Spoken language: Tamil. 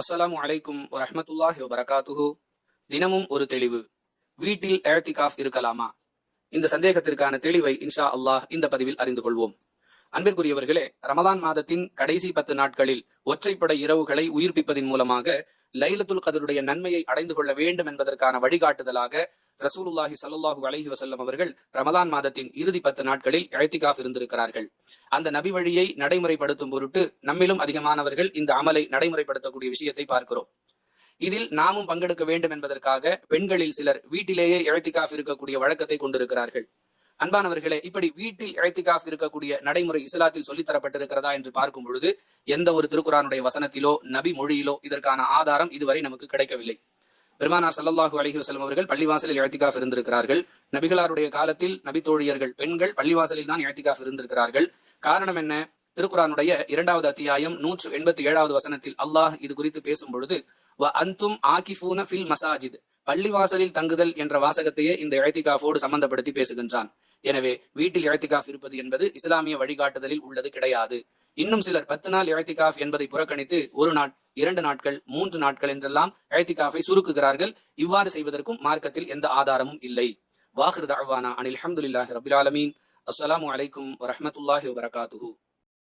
அஸ்ஸலாமு அலைக்கும் வரஹ்மத்துல்லாஹி வரகாத்துஹு தினமும் ஒரு தெளிவு. வீட்டில் எழ்த்திகாஃப் இருக்கலாமா? இந்த சந்தேகத்திற்கான தெளிவை இன்ஷா அல்லாஹ் இந்த பதிவில் அறிந்து கொள்வோம். அன்பிற்குரியவர்களே ரமதான் மாதத்தின் கடைசி பத்து நாட்களில் ஒற்றைப்படை இரவுகளை உயிர்ப்பிப்பதன் மூலமாக லைலத்துல் கதருடைய நன்மையை அடைந்து கொள்ள வேண்டும் என்பதற்கான வழிகாட்டுதலாக ரசூலுல்லாஹி சல்லாஹூ அலஹி வசல்லம் அவர்கள் ரமதான் மாதத்தின் இறுதி பத்து நாட்களில் எழுத்திகாஃப் இருந்திருக்கிறார்கள். அந்த நபி வழியை நடைமுறைப்படுத்தும் பொருட்டு நம்மிலும் அதிகமானவர்கள் இந்த அமலை நடைமுறைப்படுத்தக்கூடிய விஷயத்தை பார்க்கிறோம். இதில் நாமும் பங்கெடுக்க வேண்டும் என்பதற்காக பெண்களில் சிலர் வீட்டிலேயே எழுத்திகாஃப் இருக்கக்கூடிய வழக்கத்தை கொண்டிருக்கிறார்கள். அன்பானவர்களே இப்படி வீட்டில் இழைத்திகாஃப் இருக்கக்கூடிய நடைமுறை இஸ்லாத்தில் சொல்லித் தரப்பட்டிருக்கிறதா என்று பார்க்கும் பொழுது எந்த ஒரு திருக்குறானுடைய வசனத்திலோ நபி மொழியிலோ இதற்கான ஆதாரம் இதுவரை நமக்கு கிடைக்கவில்லை. பெருமானார் சல்லாஹூ அலைஹி அவர்கள் பள்ளிவாசலில் இழத்திகாஃப் இருந்திருக்கிறார்கள். நபிகளாருடைய காலத்தில் நபி தோழியர்கள் பெண்கள் பள்ளிவாசலில் தான் இழத்திகாஃப் இருந்திருக்கிறார்கள். காரணம் என்ன? திருக்குறானுடைய இரண்டாவது அத்தியாயம் நூற்று எண்பத்தி ஏழாவது வசனத்தில் அல்லாஹ் இது குறித்து பேசும் பொழுது வ அந்தும் ஆகிஃபூன ஃபில் மசாஜித். பள்ளிவாசலில் தங்குதல் என்ற வாசகத்தையே இந்த இழத்திகாஃபோடு சம்பந்தப்படுத்தி பேசுகின்றான். எனவே வீட்டில் இழத்திகாஃப் இருப்பது என்பது இஸ்லாமிய வழிகாட்டுதலில் உள்ளது கிடையாது. இன்னும் சிலர் பத்து நாள் இழத்திகாஃப் என்பதை புறக்கணித்து ஒரு நாள் இரண்டு நாட்கள் மூன்று நாட்கள் என்றெல்லாம் இழத்திகாஃபை சுருக்குகிறார்கள். இவ்வாறு செய்வதற்கும் மார்க்கத்தில் எந்த ஆதாரமும் இல்லை. வாஹிர் தாழ்வானா அனில் அஹமதுல்லாஹி ரபில் ஆலமீன். அஸ்லாம் அலைக்கும் வரமத்துல்லாஹி வபரகாத்துஹு.